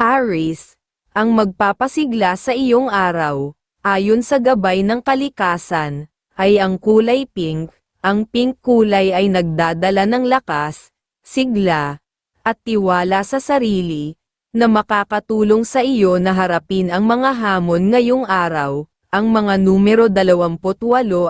Aris, ang magpapasigla sa iyong araw, ayon sa gabay ng kalikasan, ay ang kulay pink, ang pink kulay ay nagdadala ng lakas, sigla, at tiwala sa sarili, na makakatulong sa iyo na harapin ang mga hamon ngayong araw, ang mga numero 28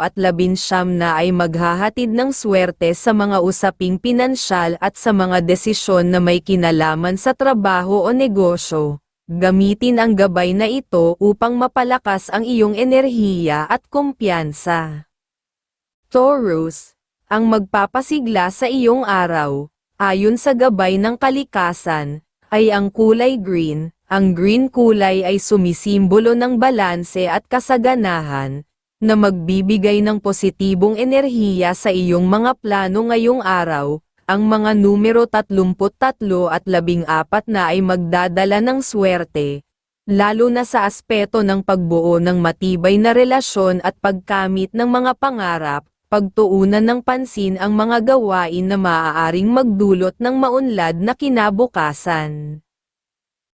at 19 na ay maghahatid ng swerte sa mga usaping pinansyal at sa mga desisyon na may kinalaman sa trabaho o negosyo. Gamitin ang gabay na ito upang mapalakas ang iyong enerhiya at kumpiyansa. Taurus, ang magpapasigla sa iyong araw, ayon sa gabay ng kalikasan, ay ang kulay green, ang green kulay ay sumisimbolo ng balanse at kasaganahan, na magbibigay ng positibong enerhiya sa iyong mga plano ngayong araw, ang mga numero 33 at 14 na ay magdadala ng swerte, lalo na sa aspeto ng pagbuo ng matibay na relasyon at pagkamit ng mga pangarap, pagtuunan ng pansin ang mga gawain na maaaring magdulot ng maunlad na kinabukasan.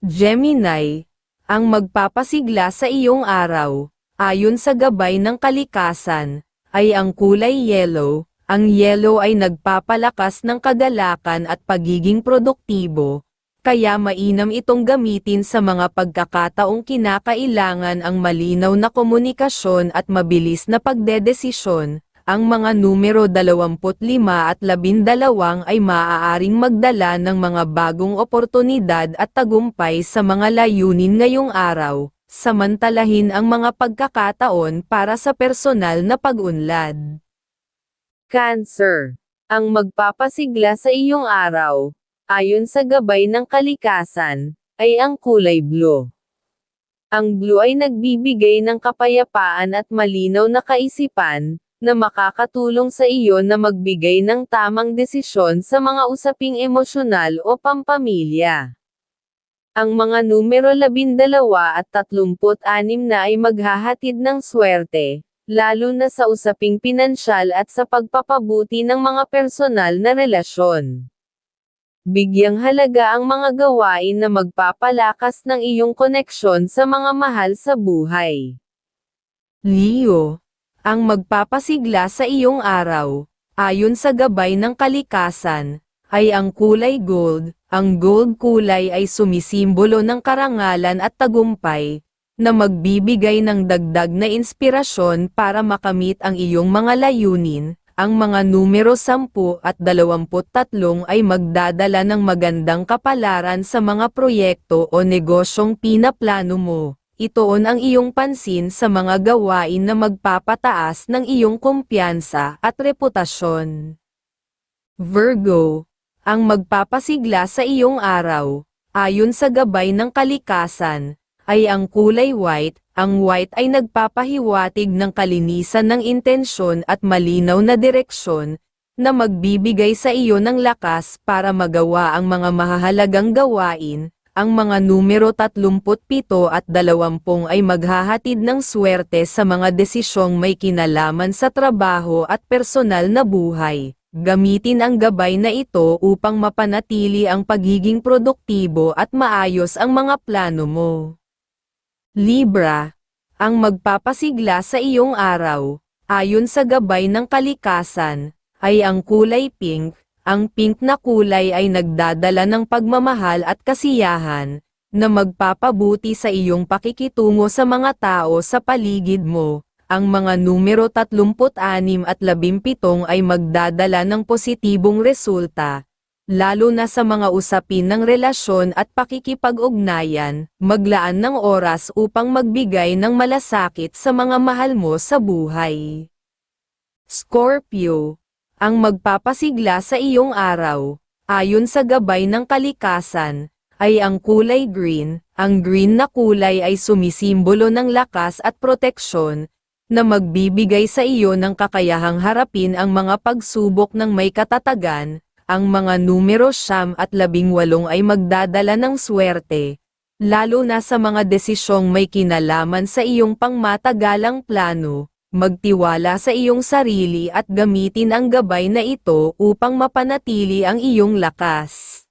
Gemini, ang magpapasigla sa iyong araw, ayon sa gabay ng kalikasan, ay ang kulay yellow. Ang yellow ay nagpapalakas ng kagalakan at pagiging produktibo, kaya mainam itong gamitin sa mga pagkakataong kinakailangan ang malinaw na komunikasyon at mabilis na pagdedesisyon, ang mga numero 25 at 12 ay maaaring magdala ng mga bagong oportunidad at tagumpay sa mga layunin ngayong araw, samantalahin ang mga pagkakataon para sa personal na pag-unlad. Cancer, ang magpapasigla sa iyong araw, ayon sa gabay ng kalikasan, ay ang kulay blue. Ang blue ay nagbibigay ng kapayapaan at malinaw na kaisipan, na makakatulong sa iyo na magbigay ng tamang desisyon sa mga usaping emosyonal o pampamilya. Ang mga numero 12 at 36 na ay maghahatid ng swerte, lalo na sa usaping pinansyal at sa pagpapabuti ng mga personal na relasyon. Bigyang halaga ang mga gawain na magpapalakas ng iyong koneksyon sa mga mahal sa buhay. Leo, ang magpapasigla sa iyong araw, ayon sa gabay ng kalikasan, ay ang kulay gold, ang gold kulay ay sumisimbolo ng karangalan at tagumpay, na magbibigay ng dagdag na inspirasyon para makamit ang iyong mga layunin, ang mga numero 10 at 23 ay magdadala ng magandang kapalaran sa mga proyekto o negosyong pinaplano mo. Itoon ang iyong pansin sa mga gawain na magpapataas ng iyong kumpiyansa at reputasyon. Virgo, ang magpapasigla sa iyong araw, ayon sa gabay ng kalikasan, ay ang kulay white, ang white ay nagpapahiwatig ng kalinisan ng intensyon at malinaw na direksyon, na magbibigay sa iyo ng lakas para magawa ang mga mahahalagang gawain, ang mga numero 37 at 20 ay maghahatid ng swerte sa mga desisyong may kinalaman sa trabaho at personal na buhay. Gamitin ang gabay na ito upang mapanatili ang pagiging produktibo at maayos ang mga plano mo. Libra, ang magpapasigla sa iyong araw, ayon sa gabay ng kalikasan, ay ang kulay pink, ang pink na kulay ay nagdadala ng pagmamahal at kasiyahan, na magpapabuti sa iyong pakikitungo sa mga tao sa paligid mo. Ang mga numero 36 at 17 ay magdadala ng positibong resulta, lalo na sa mga usapin ng relasyon at pakikipag-ugnayan, maglaan ng oras upang magbigay ng malasakit sa mga mahal mo sa buhay. Scorpio, ang magpapasigla sa iyong araw, ayon sa gabay ng kalikasan, ay ang kulay green, ang green na kulay ay sumisimbolo ng lakas at proteksyon, na magbibigay sa iyo ng kakayahang harapin ang mga pagsubok ng may katatagan, ang mga numero siyam at labing walong ay magdadala ng swerte, lalo na sa mga desisyong may kinalaman sa iyong pangmatagalang plano, magtiwala sa iyong sarili at gamitin ang gabay na ito upang mapanatili ang iyong lakas.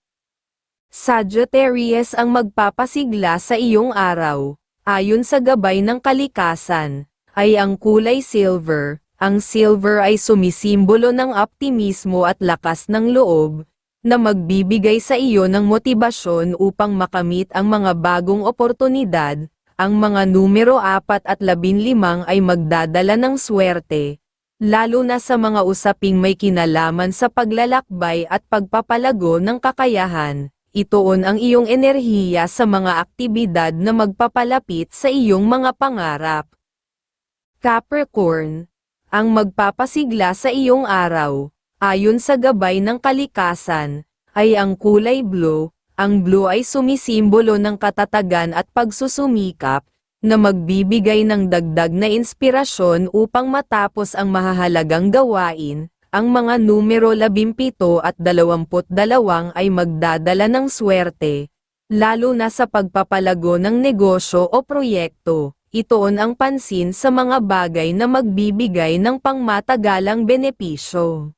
Sagittarius ang magpapasigla sa iyong araw. Ayon sa gabay ng kalikasan, ay ang kulay silver. Ang silver ay sumisimbolo ng optimismo at lakas ng loob, na magbibigay sa iyo ng motibasyon upang makamit ang mga bagong oportunidad. Ang mga numero 4 at 15 ay magdadala ng swerte, lalo na sa mga usaping may kinalaman sa paglalakbay at pagpapalago ng kakayahan. Itoon ang iyong enerhiya sa mga aktibidad na magpapalapit sa iyong mga pangarap. Capricorn, ang magpapasigla sa iyong araw, ayon sa gabay ng kalikasan, ay ang kulay blue. Ang blue ay sumisimbolo ng katatagan at pagsusumikap, na magbibigay ng dagdag na inspirasyon upang matapos ang mahahalagang gawain, ang mga numero 17 at 22 ay magdadala ng swerte, lalo na sa pagpapalago ng negosyo o proyekto. Itoon ang pansin sa mga bagay na magbibigay ng pangmatagalang benepisyo.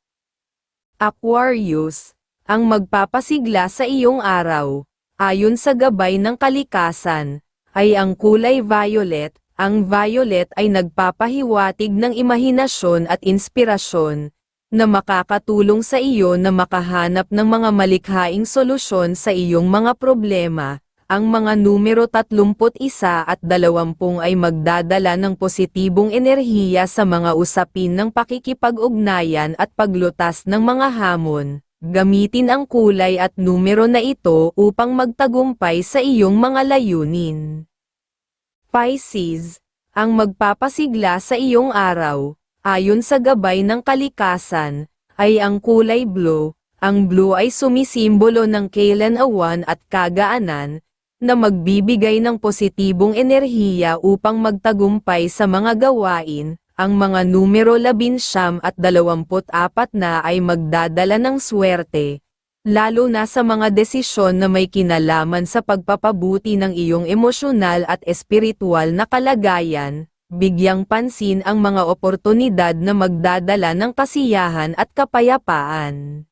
Aquarius, ang magpapasigla sa iyong araw, ayon sa gabay ng kalikasan, ay ang kulay violet. Ang violet ay nagpapahiwatig ng imahinasyon at inspirasyon, na makakatulong sa iyo na makahanap ng mga malikhaing solusyon sa iyong mga problema. Ang mga numero 31 at 20 ay magdadala ng positibong enerhiya sa mga usapin ng pakikipag-ugnayan at paglutas ng mga hamon. Gamitin ang kulay at numero na ito upang magtagumpay sa iyong mga layunin. Pisces, ang magpapasigla sa iyong araw, ayon sa gabay ng kalikasan, ay ang kulay blue. Ang blue ay sumisimbolo ng kailan-awan at kagaanan, na magbibigay ng positibong enerhiya upang magtagumpay sa mga gawain, ang mga numero 11 at 24 na ay magdadala ng swerte, lalo na sa mga desisyon na may kinalaman sa pagpapabuti ng iyong emosyonal at espiritual na kalagayan, bigyang pansin ang mga oportunidad na magdadala ng kasiyahan at kapayapaan.